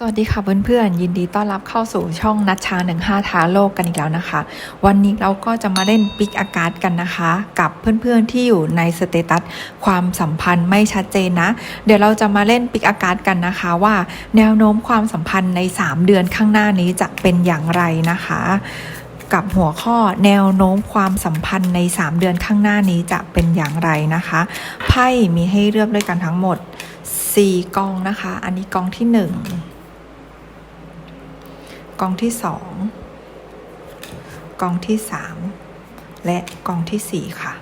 สวัสดีค่ะเพื่อนๆยินดีต้อนรับเข้าสู่ช่องนัชชา 15 ท้าโลกกันอีกแล้วนะคะ วันนี้เราก็จะมาเล่นปิกอากาศกันนะคะ กับเพื่อนๆที่อยู่ในสเตตัสความสัมพันธ์ไม่ชัดเจนนะ เดี๋ยวเราจะมาเล่นปิกอากาศกันนะคะ ว่าแนวโน้มความสัมพันธ์ใน 3 เดือนข้างหน้านี้จะเป็นอย่างไรนะคะ กับหัวข้อแนวโน้มความสัมพันธ์ใน 3 เดือนข้างหน้านี้จะเป็นอย่างไรนะคะไพ่มีให้เลือกด้วยกันทั้งหมด 4กองนะคะ อันนี้กองที่ 1 กองที่สองกองที่สามและกองที่สี่ค่ะ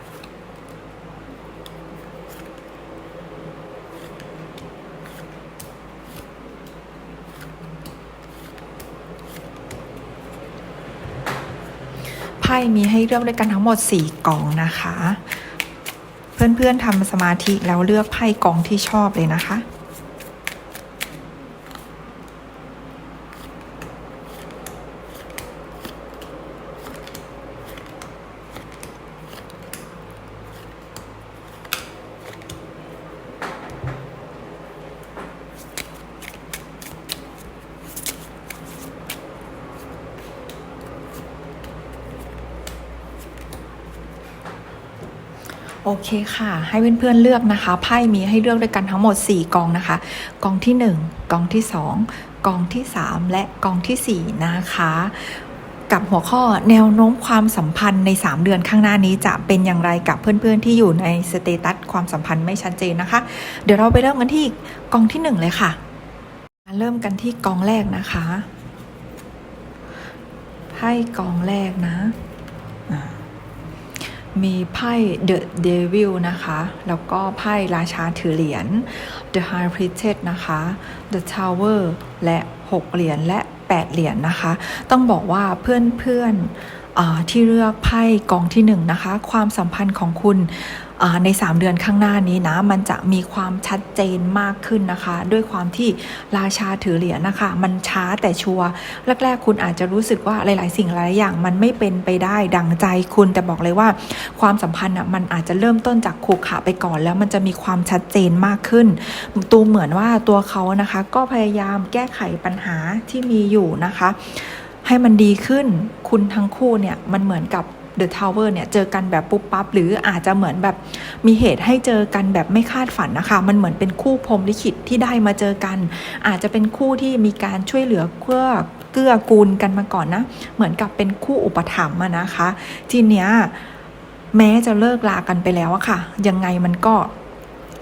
ไพ่มีให้เลือกด้วยกันทั้งหมด 4 กองนะคะ เพื่อนๆทำสมาธิแล้วเลือกไพ่กองที่ชอบเลยนะคะ โอเคค่ะ ให้เพื่อนๆเลือกนะคะ ไพ่มีให้เลือกด้วยกันทั้งหมด 4 กองนะคะ กองที่ 1 กองที่ 2 กองที่ 3 และกองทีสี่ 4 นะคะ กับหัวข้อแนวโน้มความสัมพันธ์ใน 3 เดือนข้างหน้านี้จะเป็นอย่างไรกับเพื่อนๆที่อยู่ในสเตตัสความสัมพันธ์ไม่ชัดเจนนะคะ เดี๋ยวเราไปเริ่มกันที่กองที่ 1 เลยค่ะ เริ่มกันที่กองแรกนะคะไพ่กองแรกนะ มีไพ่ The Devil นะคะ แล้วก็ไพ่ราชาถือเหรียญ The High Priestess นะคะ The Tower และ 6 เหรียญและ 8 เหรียญนะคะ ต้องบอกว่าเพื่อนๆอ่าที่เลือกไพ่กองที่1นนะคะ ความสัมพันธ์ของคุณ ใน 3 เดือนข้างหน้านี้นะ มันจะมีความชัดเจนมากขึ้นนะคะ ด้วยความที่ราชาถือเหรียญนะคะ มันช้าแต่ชัวร์แรก ๆ คุณอาจจะรู้สึกว่าหลาย ๆ สิ่งหลายอย่างมันไม่เป็นไปได้ดังใจคุณแต่บอกเลยว่า ความสัมพันธ์อะมันอาจจะเริ่มต้นจากขูขระไปก่อน แล้วมันจะมีความชัดเจนมากขึ้น ตูเหมือนว่าตัวเขานะคะ ก็พยายามแก้ไขปัญหาที่มีอยู่นะคะ ให้มันดีขึ้นคุณทั้งคู่เนี่ยมันเหมือนกับ เดอะทาวเวอร์เนี่ยเจอกันแบบปุ๊บปั๊บหรืออาจจะเหมือนแบบมีเหตุให้เจอกันแบบไม่คาดฝันนะคะ มันเหมือนเป็นคู่พรมลิขิตที่ได้มาเจอกัน อาจจะเป็นคู่ที่มีการช่วยเหลือเพื่อเกื้อกูลกันมาก่อนนะ เหมือนกับเป็นคู่อุปถัมภ์นะคะ ทีเนี้ยแม้จะเลิกลากันไปแล้วอะค่ะ ยังไงมันก็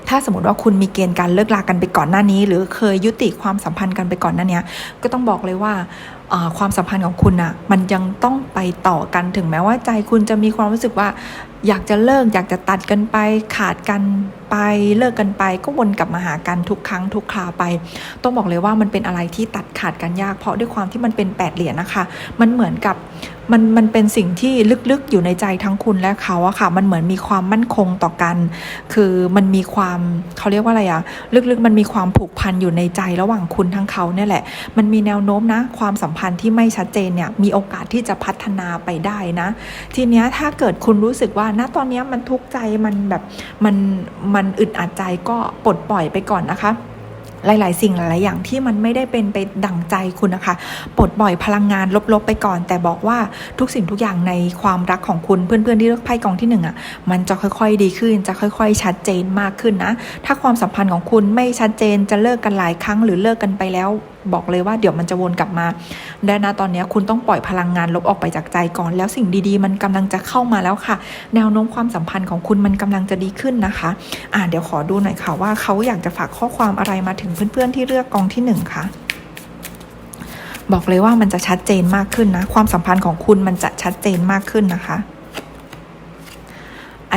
ถ้าสมมติว่าคุณมีเกณฑ์การเลิกลากันไปก่อนหน้านี้ หรือเคยยุติความสัมพันธ์กันไปก่อนหน้านี้ก็ต้องบอกเลยว่า ความสัมพันธ์ของคุณอะมันยังต้องไปต่อกันถึงแม้ว่าใจคุณจะมีความรู้สึกว่า อยากจะเลิก อยากจะตัดกันไป ขาดกันไปเลิกกันไปก็วนกลับมาหากันทุกครั้งทุกคราไป ต้องบอกเลยว่ามันเป็นอะไรที่ตัดขาดกันยาก เพราะด้วยความที่มันเป็นแปดเหรียญนะคะ มันเหมือนกับ มันมันเป็นสิ่งที่ลึกๆอยู่ในใจทั้งคุณและเขาอะค่ะ มันเหมือนมีความมั่นคงต่อกัน คือมันมีความเขาเรียกว่าอะไรอะลึกๆ มันมีความผูกพันอยู่ในใจระหว่างคุณทั้งเขาเนี่ยแหละ มันมีแนวโน้มนะ ความสัมพันธ์ที่ไม่ชัดเจนเนี่ยมีโอกาสที่จะพัฒนาไปได้นะ ทีเนี้ยถ้าเกิดคุณรู้สึกว่าณตอนเนี้ยมันทุกข์ใจมันแบบมันมันอึดอัดใจก็ปลดปล่อยไปก่อนนะคะ หลาย ๆ สิ่งหลาย ๆ อย่างที่มันไม่ได้เป็นไปดั่งใจคุณนะคะปลดปล่อยพลังงานลบ ๆ ไปก่อน แต่บอกว่าทุกสิ่งทุกอย่างในความรักของคุณเพื่อน ๆ ที่เลือกไพ่กองที่หนึ่งอะมันจะค่อย ๆ ดีขึ้น จะค่อย ๆ ชัดเจนมากขึ้นนะ ถ้าความสัมพันธ์ของคุณไม่ชัดเจนจะเลิกกันหลายครั้งหรือเลิกกันไปแล้ว บอกเลยว่าเดี๋ยวมันจะวนกลับมาและนะตอนนี้คุณต้องปล่อยพลังงานลบออกไปจากใจก่อน แล้วสิ่งดีๆ มันกำลังจะเข้ามาแล้วค่ะ แนวโน้มความสัมพันธ์ของคุณมันกำลังจะดีขึ้นนะคะอ่าเดี๋ยวขอดูหน่อยค่ะว่าเขาอยากจะฝากข้อความอะไรมาถึงเพื่อนๆที่เลือกกองที่หนึ่งค่ะบอกเลยว่ามันจะชัดเจนมากขึ้นนะ ความสัมพันธ์ของคุณมันจะชัดเจนมากขึ้นนะคะ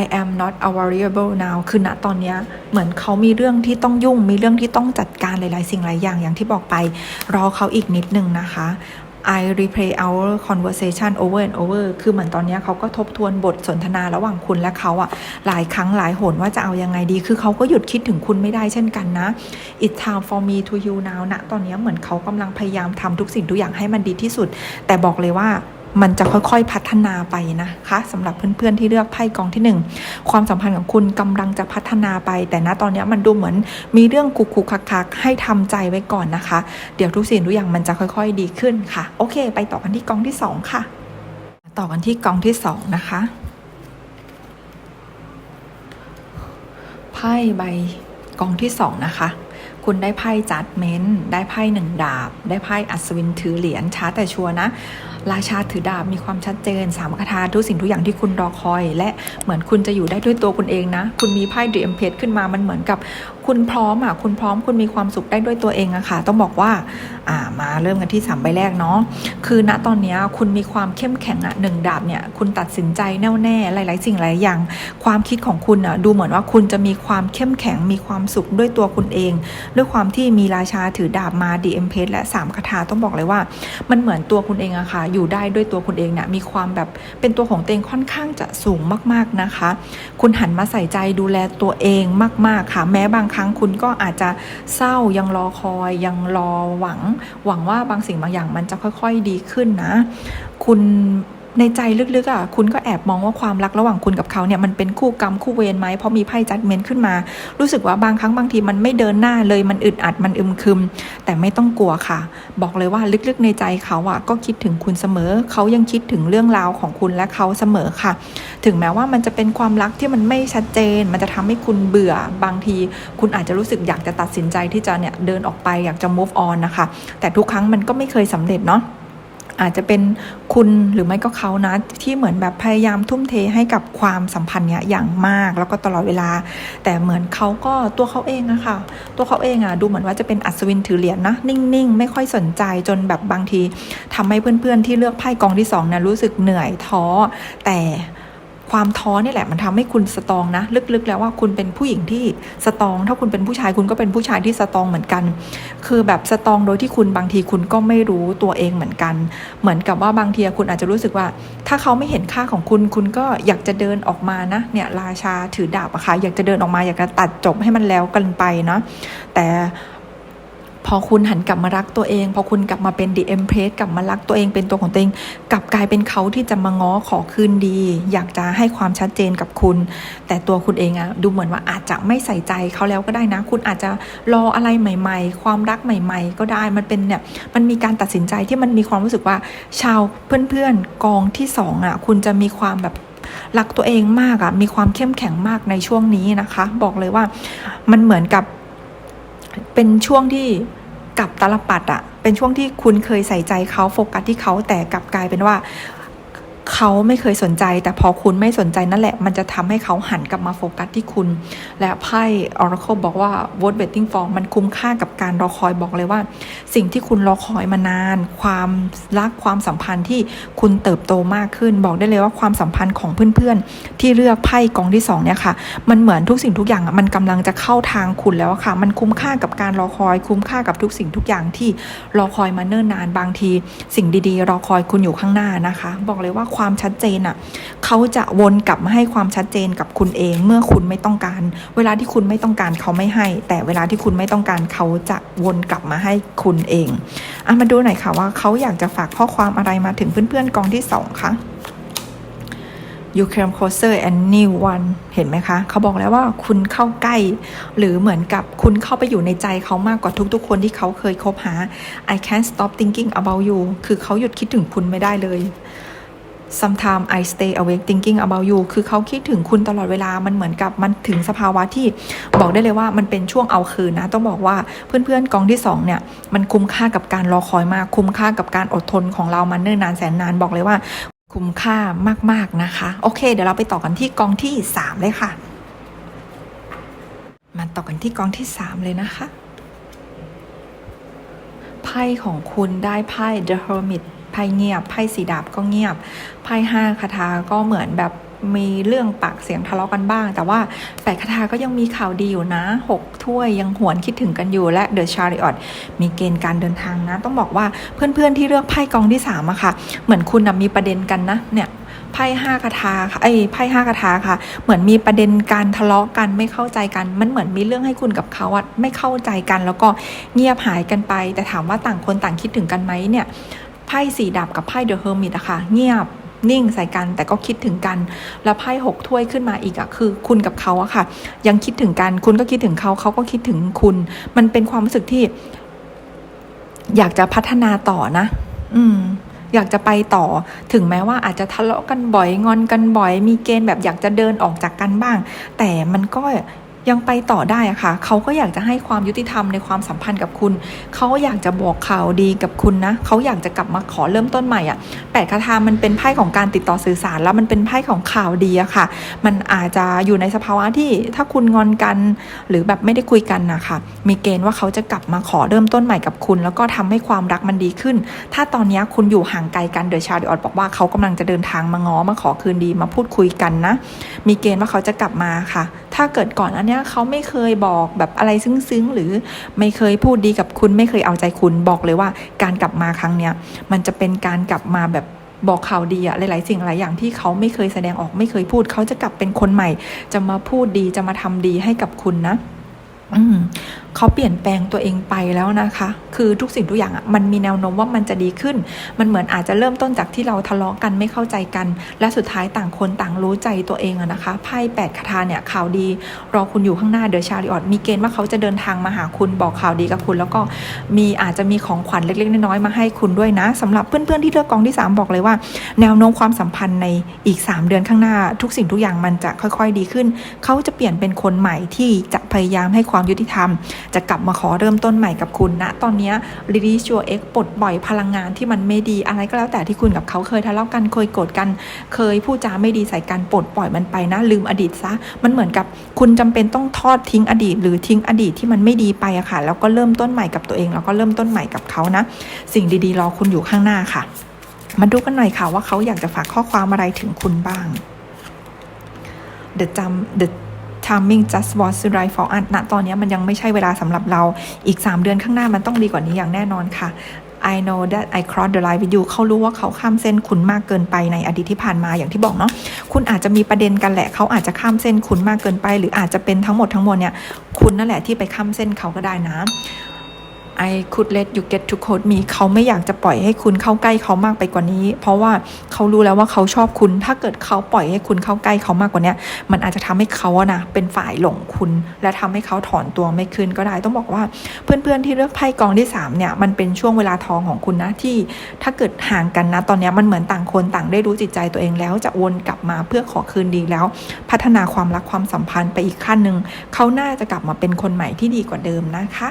I am not a variable now คือณตอนนี้เหมือนเขามีเรื่องที่ต้องยุ่ง มีเรื่องที่ต้องจัดการหลาย ๆ สิ่งหลายอย่างอย่างที่บอกไป รอเขาอีกนิดนึงนะคะ I replay our conversation over and over คือเหมือนตอนนี้เขาก็ทบทวนบทสนทนาระหว่างคุณและเขาอะหลายครั้งหลายหนว่าจะเอายังไงดี คือเขาก็หยุดคิดถึงคุณไม่ได้เช่นกันนะ It's time for me to heal now ณตอนนี้เหมือนเขากำลังพยายามทำทุกสิ่งทุกอย่างให้มันดีที่สุด แต่บอกเลยว่า มันจะค่อยๆพัฒนาไปนะคะสำหรับเพื่อนๆที่เลือกไพ่กองที่หนึ่งความสัมพันธ์ของคุณกำลังจะพัฒนาไป แต่ณตอนนี้มันดูเหมือนมีเรื่องคุกคุกคักๆให้ทำใจไว้ก่อนนะคะ เดี๋ยวทุกสิ่งทุกอย่างมันจะค่อยๆดีขึ้นค่ะ โอเค ไปต่อกันที่กองที่สองค่ะ ต่อกันที่กองที่สองนะคะไพ่ใบกองที่สองนะคะ คุณได้ไพ่จัดเมนต์ได้ไพ่หนึ่งดาบ ได้ไพ่อัศวินถือเหรียญช้าแต่ชัวร์นะ ราชาถือดาบมีความชัดเจนสามคาถาทุกสิ่งทุกอย่างที่คุณรอคอย และเหมือนคุณจะอยู่ได้ด้วยตัวคุณเองนะ คุณมีไพ่ดียมเพขึ้นมามันเหมือนกับ คุณพร้อมอะคุณพร้อมคุณมีความสุขได้ด้วยตัวเองอะค่ะ ต้องบอกว่าอ่ามาเริ่มกันที่สามใบแรกเนาะคือณตอนนี้คุณมีความเข้มแข็งอะหนึ่งดาบเนี่ยคุณตัดสินใจแน่วแน่หลาย ๆ สิ่งหลายอย่าง ความคิดของคุณอะดูเหมือนว่าคุณจะมีความเข้มแข็งมีความสุขด้วยตัวคุณเอง ด้วยความที่มีราชาถือดาบมาดีเอ็มเพและสามคาถาต้องบอกเลยว่า มันเหมือนตัวคุณเองอะค่ะ อยู่ได้ด้วยตัวคุณเองเนี่ยมีความแบบเป็นตัวของตัวเองค่อนข้างจะสูงมาก ๆนะคะ คุณหันมาใส่ใจดูแลตัวเองมาก ๆ ค่ะ แม้บางครั้งคุณก็อาจจะเศร้ายังรอคอย ยังรอหวัง หวังว่าบางสิ่งบางอย่างมันจะค่อย ๆดีขึ้นนะ คุณ ในใจลึกๆอะคุณก็แอบมองว่าความรักระหว่างคุณกับเขาเนี่ยมันเป็นคู่กรรมคู่เวรไหมเพราะมีไพ่จัดเมนต์ขึ้นมา รู้สึกว่าบางครั้งบางทีมันไม่เดินหน้าเลยมันอึดอัดมันอึมครึม แต่ไม่ต้องกลัวค่ะ บอกเลยว่าลึกๆในใจเขาอะก็คิดถึงคุณเสมอ เขายังคิดถึงเรื่องราวของคุณและเขาเสมอค่ะ ถึงแม้ว่ามันจะเป็นความรักที่มันไม่ชัดเจน มันจะทำให้คุณเบื่อบางที คุณอาจจะรู้สึกอยากจะตัดสินใจที่จะเนี่ยเดินออกไปอยากจะ move on นะคะ แต่ทุกครั้งมันก็ไม่เคยสำเร็จเนาะ อาจจะเป็นคุณหรือไม่ก็เขานะ ที่เหมือนแบบพยายามทุ่มเทให้กับความสัมพันธ์เนี้ยอย่างมากแล้วก็ตลอดเวลา แต่เหมือนเขาก็ตัวเขาเองอะค่ะตัวเขาเองอะดูเหมือนว่าจะเป็นอัศวินถือเหรียญนะนิ่งๆ ไม่ค่อยสนใจจนแบบบางทีทำให้เพื่อนๆที่เลือกไพ่กองที่สองนี่ยรู้สึกเหนื่อยท้อแต่ ความท้อนี่แหละมันทำให้คุณสตองนะ ลึกๆ แล้วว่าคุณเป็นผู้หญิงที่สตอง ถ้าคุณเป็นผู้ชายคุณก็เป็นผู้ชายที่สตองเหมือนกัน คือแบบสตองโดยที่คุณบางทีคุณก็ไม่รู้ตัวเองเหมือนกัน เหมือนกับว่าบางทีคุณอาจจะรู้สึกว่า ถ้าเขาไม่เห็นค่าของคุณ คุณก็อยากจะเดินออกมานะเนี่ยราชาถือดาบอะค่ะอยากจะเดินออกมาอยากจะตัดจบให้มันแล้วกันไปเนาะแต่ พอคุณหันกลับมารักตัวเอง พอคุณกลับมาเป็นดีเอ็มเพรสกลับมารักตัวเองเป็นตัวของตัวเอง กลับกลายเป็นเขาที่จะมาง้อขอคืนดี อยากจะให้ความชัดเจนกับคุณ แต่ตัวคุณเองอะดูเหมือนว่าอาจจะไม่ใส่ใจเขาแล้วก็ได้นะ คุณอาจจะรออะไรใหม่ ๆ ความรักใหม่ ๆ ก็ได้มันเป็นเนี่ยมันมีการตัดสินใจที่มันมีความรู้สึกว่าชาวเพื่อนๆกองที่สองอะคุณจะมีความแบบรักตัวเองมากอะมีความเข้มแข็งมากในช่วงนี้นะคะ บอกเลยว่ามันเหมือนกับ เป็นช่วงที่กับตลปัดอะเป็นช่วงที่คุณเคยใส่ใจเขาโฟกัสที่เขาแต่กลับกลายเป็นว่า เขาไม่เคยสนใจ แต่พอคุณไม่สนใจนั่นแหละ มันจะทำให้เขาหันกลับมาโฟกัสที่คุณ และไพ่ Oracle บอกว่า vote waiting for มันคุ้มค่ากับการรอคอยบอกเลยว่า สิ่งที่คุณรอคอยมานาน ความรักความสัมพันธ์ที่คุณเติบโตมากขึ้น บอกได้เลยว่าความสัมพันธ์ของเพื่อนๆ ที่เลือกไพ่กองที่สองเนี่ยค่ะ มันเหมือนทุกสิ่งทุกอย่างอะมันกำลังจะเข้าทางคุณแล้วค่ะ มันคุ้มค่ากับการรอคอย คุ้มค่ากับทุกสิ่งทุกอย่างที่รอคอยมาเนิ่นนานบางที สิ่งดีๆ รอคอยคุณอยู่ข้างหน้านะคะ บอกเลยว่าความชัดเจนอะเขาจะวนกลับมาให้ความชัดเจนกับคุณเอง เมื่อคุณไม่ต้องการ เวลาที่คุณไม่ต้องการเขาไม่ให้ แต่เวลาที่คุณไม่ต้องการเขาจะวนกลับมาให้คุณเองอะมาดูหน่อยค่ะว่าเขาอยากจะฝากข้อความอะไรมาถึงเพื่อนๆกองที่สองคะ You came closer and new one เห็นไหมคะ เขาบอกแล้วว่าคุณเข้าใกล้ หรือเหมือนกับคุณเข้าไปอยู่ในใจเขามากกว่าทุกๆ คนที่เขาเคยคบหา I can't stop thinking about you คือเขาหยุดคิดถึงคุณไม่ได้เลย sometimes I stay awake thinking about you คือเขาคิดถึงคุณตลอดเวลา มันเหมือนกับมันถึงสภาวะที่บอกได้เลยว่ามันเป็นช่วงเอาคืนนะ ต้องบอกว่าเพื่อนๆกองที่สองเนี่ย มันคุ้มค่ากับการรอคอยมาก คุ้มค่ากับการอดทนของเรามันเนิ่นนานแสนนาน บอกเลยว่า คุ้มค่ามากๆนะคะ โอเค เดี๋ยวเราไปต่อกันที่กองที่ 3 เลยค่ะ มาต่อกันที่กองที่ 3 เลยนะคะ ไพ่ของคุณได้ไพ่ The Hermit ไพ่เงียบไพ่สีดาบก็เงียบไพ่ห้าคาถาก็เหมือนแบบมีเรื่องปากเสียงทะเลาะกันบ้าง แต่ว่าแปดคาถาก็ยังมีข่าวดีอยู่นะหกถ้วยยังหวนคิดถึงกันอยู่และ The Chariot มีเกณฑ์การเดินทางนะ ต้องบอกว่าเพื่อนๆที่เลือกไพ่กองที่สามอะค่ะ เหมือนคุณนะมีประเด็นกันนะเนี่ยไพ่ห้าคาถาค่ะไอ้ไพ่ห้าคาถาค่ะ เหมือนมีประเด็นการทะเลาะกันไม่เข้าใจกัน มันเหมือนมีเรื่องให้คุณกับเขาอะไม่เข้าใจกัน แล้วก็เงียบหายกันไป แต่ถามว่าต่างคนต่างคิดถึงกันไหมเนี่ย ไพ่สีดับกับไพ่เดอะเฮอร์มิตอะค่ะ เงียบนิ่งใส่กันแต่ก็คิดถึงกัน แล้วไพ่หกถ้วยขึ้นมาอีกอะคือ คุณกับเขาอะค่ะ ยังคิดถึงกัน คุณก็คิดถึงเขาเขาก็คิดถึงคุณ มันเป็นความรู้สึกที่ อยากจะพัฒนาต่อนะ อืม อยากจะไปต่อถึงแม้ว่าอาจจะทะเลาะกันบ่อยงอนกันบ่อย มีเกณฑ์แบบอยากจะเดินออกจากกันบ้าง แต่มันก็ ยังไปต่อได้อะค่ะ เขาก็อยากจะให้ความยุติธรรมในความสัมพันธ์กับคุณ เขาอยากจะบอกข่าวดีกับคุณนะ เขาอยากจะกลับมาขอเริ่มต้นใหม่อะแปดคาถามันเป็นไพ่ของการติดต่อสื่อสาร แล้วมันเป็นไพ่ของข่าวดีอะค่ะ มันอาจจะอยู่ในสภาวะที่ถ้าคุณงอนกัน หรือแบบไม่ได้คุยกันนะคะมีเกณฑ์ว่าเขาจะกลับมาขอเริ่มต้นใหม่กับคุณ แล้วก็ทำให้ความรักมันดีขึ้น ถ้าตอนนี้คุณอยู่ห่างไกลกันเดอะชาดิออดบอกว่าเขากำลังจะเดินทางมาง้อมาขอคืนดีมาพูดคุยกันนะ มีเกณฑ์ว่าเขาจะกลับมาค่ะ ถ้าเกิดก่อนอันเนี้ยเขาไม่เคยบอกแบบอะไรซึ้งๆ หรือไม่เคยพูดดีกับคุณไม่เคยเอาใจคุณบอกเลยว่า การกลับมาครั้งเนี้ยมันจะเป็นการกลับมาแบบบอกข่าวดีอะหลาย ๆ สิ่งหลายอย่างที่เขาไม่เคยแสดงออกไม่เคยพูด เขาจะกลับเป็นคนใหม่ จะมาพูดดีจะมาทำดีให้กับคุณนะ อืม เขาเปลี่ยนแปลงตัวเองไปแล้วนะคะ คือทุกสิ่งทุกอย่างอะมันมีแนวโน้มว่ามันจะดีขึ้น มันเหมือนอาจจะเริ่มต้นจากที่เราทะเลาะกันไม่เข้าใจกัน และสุดท้ายต่างคนต่างรู้ใจตัวเองอะนะคะไพ่แปดคาถาเนี่ยข่าวดีรอคุณอยู่ข้างหน้าเดอะชาริออตมีเกณฑ์ว่าเขาจะเดินทางมาหาคุณบอกข่าวดีกับคุณ แล้วก็มีอาจจะมีของขวัญเล็ก ๆ น้อยๆมาให้คุณด้วยนะสำหรับเพื่อนๆที่เลือกกองที่ 3 บอกเลยว่า แนวโน้มความสัมพันธ์ในอีก 3 เดือนข้างหน้า ทุกสิ่งทุกอย่างมันจะค่อยๆดีขึ้น เขาจะเปลี่ยนเป็นคนใหม่ที่จะพยายามให้ความยุติธรรมจะกลับมาขอเริ่มต้นใหม่กับคุณนะตอนนี้ release your ex ปลดปล่อยพลังงานที่มันไม่ดีอะไรก็แล้วแต่ที่คุณกับเขาเคยทะเลาะกันเคยโกรธกัน เคยพูดจาไม่ดีใส่กันปลดปล่อยมันไปนะ ลืมอดีตซะมันเหมือนกับคุณจำเป็นต้องทอดทิ้งอดีต หรือทิ้งอดีตที่มันไม่ดีไปอะค่ะ แล้วก็เริ่มต้นใหม่กับตัวเอง แล้วก็เริ่มต้นใหม่กับเขานะ สิ่งดีๆ รอคุณอยู่ข้างหน้าค่ะ มาดูกันหน่อยค่ะว่าเขาอยากจะฝากข้อความอะไรถึงคุณบ้าง The jump the timing just was right for us ณตอนนี้มันยังไม่ใช่เวลาสำหรับเราอีก 3 เดือนข้างหน้ามันต้องดีกว่านี้อย่างแน่นอนค่ะ I know that I crossed the line with you เขารู้ว่าเขาข้ามเส้นคุณมากเกินไปในอดีตที่ผ่านมาอย่างที่บอกเนาะคุณอาจจะมีประเด็นกันแหละ เขาอาจจะข้ามเส้นคุณมากเกินไป หรืออาจจะเป็นทั้งหมดทั้งมวลเนี่ยคุณนั่นแหละที่ไปข้ามเส้นเขาก็ได้นะ I could let you get to code me เขาไม่อยากจะปล่อยให้คุณเข้าใกล้เขามากไปกว่านี้ เพราะว่าเขารู้แล้วว่าเขาชอบคุณ ถ้าเกิดเขาปล่อยให้คุณเข้าใกล้เขามากกว่านี้มันอาจจะทำให้เขาอะนะเป็นฝ่ายหลงคุณ และทำให้เขาถอนตัวไม่คืนก็ได้ ต้องบอกว่าเพื่อนๆที่เลือกไพ่กองที่สามเนี่ยมันเป็นช่วงเวลาทองของคุณนะที่ถ้าเกิดห่างกันนะ ตอนนี้มันเหมือนต่างคนต่างได้รู้จิตใจตัวเองแล้วจะวนกลับมาเพื่อขอคืนดีแล้ว พัฒนาความรักความสัมพันธ์ไปอีกขั้นหนึ่งเขาน่าจะกลับมาเป็นคนใหม่ที่ดีกว่าเดิมนะคะ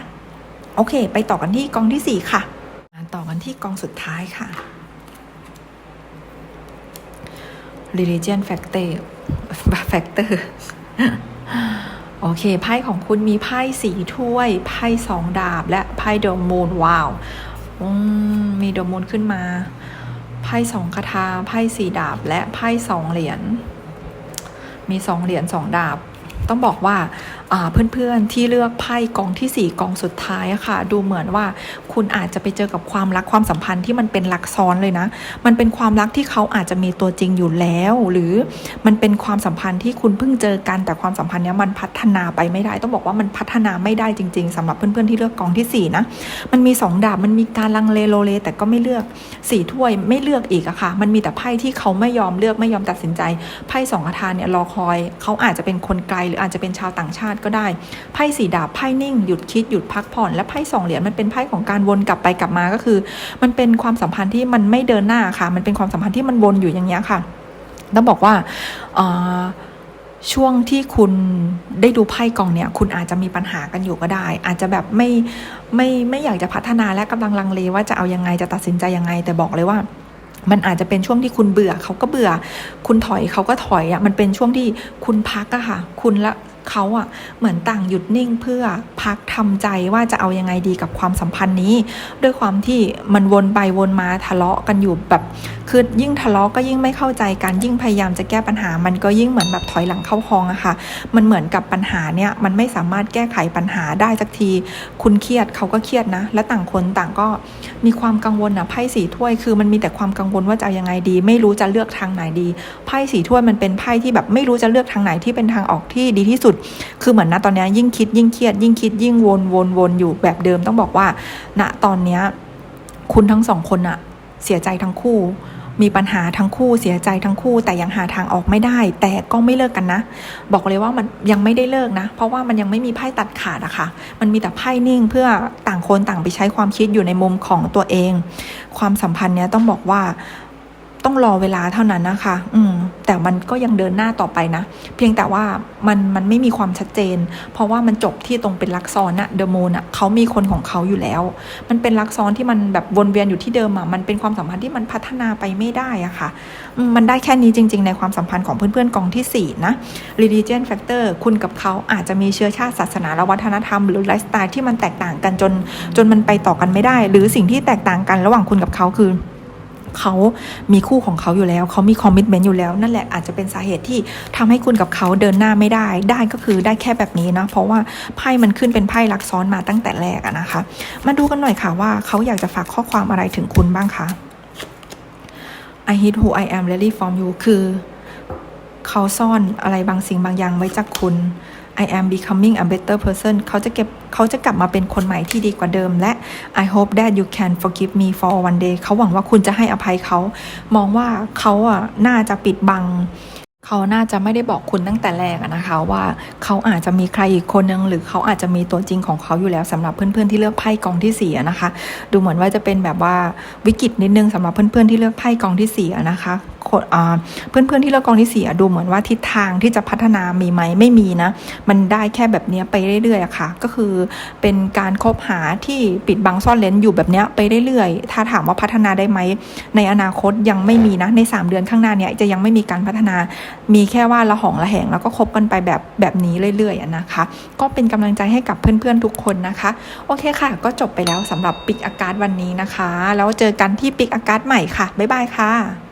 โอเค ไปต่อกันที่กองที่ 4 ค่ะ มาต่อกันที่กองสุดท้ายค่ะ religion factor factor โอเค ไพ่ของคุณมีไพ่สีถ้วย ไพ่สองดาบ และไพ่เดอะมูนว้าวมมีเดอะมูนขึ้นมา ไพ่สองคาถาไพ่สี่ดาบ และไพ่สองเหรียญ มีสองเหรียญสองดาบ ต้องบอกว่าเพื่อนๆที่เลือกไพ่กองที่ 4 กองสุดท้ายอะค่ะ ดูเหมือนว่าคุณอาจจะไปเจอกับความรักความสัมพันธ์ที่มันเป็นรักซ้อนเลยนะ มันเป็นความรักที่เขาอาจจะมีตัวจริงอยู่แล้ว หรือมันเป็นความสัมพันธ์ที่คุณเพิ่งเจอกันแต่ความสัมพันธ์นี้มันพัฒนาไปไม่ได้ ต้องบอกว่ามันพัฒนาไม่ได้จริง ๆสำหรับเพื่อนๆที่เลือกกองที่สี่นะมันมีสองดาบมันมีการลังเลโลเล แต่ก็ไม่เลือกสี่ถ้วยไม่เลือกอีกอะค่ะ มันมีแต่ไพ่ที่เขาไม่ยอมเลือกไม่ยอมตัดสินใจไพ่สองคาถาเนี่ยรอคอย เขาอาจจะเป็นคนไกลหรืออาจจะเป็นชาวต่างชาติก็ได้ไพ่สีดาบไพ่นิ่งหยุดคิดหยุดพักผ่อน และไพ่สองเหรียญมันเป็นไพ่ของการวนกลับไปกลับมาก็คือ มันเป็นความสัมพันธ์ที่มันไม่เดินหน้าค่ะ มันเป็นความสัมพันธ์ที่มันวนอยู่อย่างเงี้ค่ะต้องบอกว่าช่วงที่คุณได้ดูไพ่กองเนี่ย คุณอาจจะมีปัญหากันอยู่ก็ได้ อาจจะแบบไม่ไม่ไม่อยากจะพัฒนาและกำลังลังเลว่าจะเอายังไงจะตัดสินใจยังไง แต่บอกเลยว่า มันอาจจะเป็นช่วงที่คุณเบื่อเขาก็เบื่อ คุณถอยเขาก็ถอยอะ่ะมันเป็นช่วงที่คุณพักอะค่ะ คุณละ เขาอะเหมือนต่างหยุดนิ่งเพื่อพักทำใจว่าจะเอายังไงดีกับความสัมพันธ์นี้ ด้วยความที่มันวนไปวนมาทะเลาะกันอยู่แบบคือยิ่งทะเลาะก็ยิ่งไม่เข้าใจกันยิ่งพยายามจะแก้ปัญหา มันก็ยิ่งเหมือนแบบถอยหลังเข้าคลองอะค่ะ มันเหมือนกับปัญหาเนี่ยมันไม่สามารถแก้ไขปัญหาได้สักที คุณเครียดเขาก็เครียดนะ และต่างคนต่างก็มีความกังวลอะไพ่สีถ้วยคือมันมีแต่ความกังวลว่าจะเอายังไงดี ไม่รู้จะเลือกทางไหนดีไพ่สีถ้วยมันเป็นไพ่ที่แบบไม่รู้จะเลือกทางไหนที่เป็นทางออกที่ดีที่สุดคือเหมือนณตอนนี้ยิ่งคิดยิ่งเครียด ยิ่งคิดยิ่งวนวนวนอยู่แบบเดิมต้องบอกว่าณตอนเนี้ยคุณทั้งสองคนอะเสียใจทั้งคู่ มีปัญหาทั้งคู่เสียใจทั้งคู่ แต่ยังหาทางออกไม่ได้ แต่ก็ไม่เลิกกันนะ บอกเลยว่ามันยังไม่ได้เลิกนะ เพราะว่ามันยังไม่มีไพ่ตัดขาดอะค่ะ มันมีแต่ไพ่นิ่งเพื่อต่างคนต่างไปใช้ความคิดอยู่ในมุมของตัวเอง ความสัมพันธ์เนี้ยต้องบอกว่า ต้องรอเวลาเท่านั้นนะคะ อืม แต่มันก็ยังเดินหน้าต่อไปนะ เพียงแต่ว่ามันมันไม่มีความชัดเจน เพราะว่ามันจบที่ตรงเป็นลักซ้อนอะเดอะมูนอะเขามีคนของเขาอยู่แล้ว มันเป็นลักซ้อนที่มันแบบวนเวียนอยู่ที่เดิมอะมันเป็นความสัมพันธ์ที่มันพัฒนาไปไม่ได้อะค่ะอืมมันได้แค่นี้จริง ๆ ในความสัมพันธ์ของเพื่อนๆกองทีสี่ 4 นะ religion factor คุณกับเขาอาจจะมีเชื้อชาติศาสนาและวัฒนธรรม หรือไลฟ์สไตล์ที่มันแตกต่างกันจนจนมันไปต่อกันไม่ได้ หรือสิ่งที่แตกต่างกันระหว่างคุณกับเขาคือ เขามีคู่ของเขาอยู่แล้ว เขามีคอมมิชเมนต์อยู่แล้ว นั่นแหละอาจจะเป็นสาเหตุที่ทำให้คุณกับเขาเดินหน้าไม่ได้ ได้ก็คือได้แค่แบบนี้นะ เพราะว่าไพ่มันขึ้นเป็นไพ่ลักซ้อนมาตั้งแต่แรกอะนะคะ มาดูกันหน่อยค่ะว่าเขาอยากจะฝากข้อความอะไรถึงคุณบ้างคะ I hate who I am really from you คือ เขาซ่อนอะไรบางสิ่งบางอย่างไว้จากคุณ I am becoming a better person เขาจะเก็บเขาจะกลับมาเป็นคนใหม่ที่ดีกว่าเดิม และ I hope that you can forgive me for one day เขาหวังว่าคุณจะให้อภัยเขา มองว่าเขาอะน่าจะปิดบังเขาน่าจะไม่ได้บอกคุณตั้งแต่แรกนะคะว่าเขาอาจจะมีใครอีกคนนึงหรือเขาอาจจะมีตัวจริงของเขาอยู่แล้วสำหรับเพื่อนๆที่เลือกไพ่กองที่สี่นะคะ ดูเหมือนว่าจะเป็นแบบว่าวิกฤตนิดนึงสำหรับเพื่อนๆที่เลือกไพ่กองที่สี่นะคะ เพื่อนๆที่เลือกกองที่สี่ดูเหมือนว่าทิศทางที่จะพัฒนามีไหมไม่มีนะ มันได้แค่แบบนี้ไปเรื่อยๆอะค่ะ ก็คือเป็นการคบหาที่ปิดบังซ่อนเลนอยู่แบบนี้ไปเรื่อยๆ ถ้าถามว่าพัฒนาได้ไหม ในอนาคตยังไม่มีนะ ใน 3 เดือนข้างหน้าเนี้ยจะยังไม่มีการพัฒนา มีแค่ว่าละหองละแหงแล้วก็คบกันไปแบบแบบนี้เรื่อยๆนะคะ ก็เป็นกำลังใจให้กับเพื่อนๆทุกคนนะคะ โอเคค่ะ ก็จบไปแล้วสำหรับปิกอากาศวันนี้นะคะ แล้วเจอกันที่ปิกอากาศใหม่ค่ะ บ๊ายบายค่ะ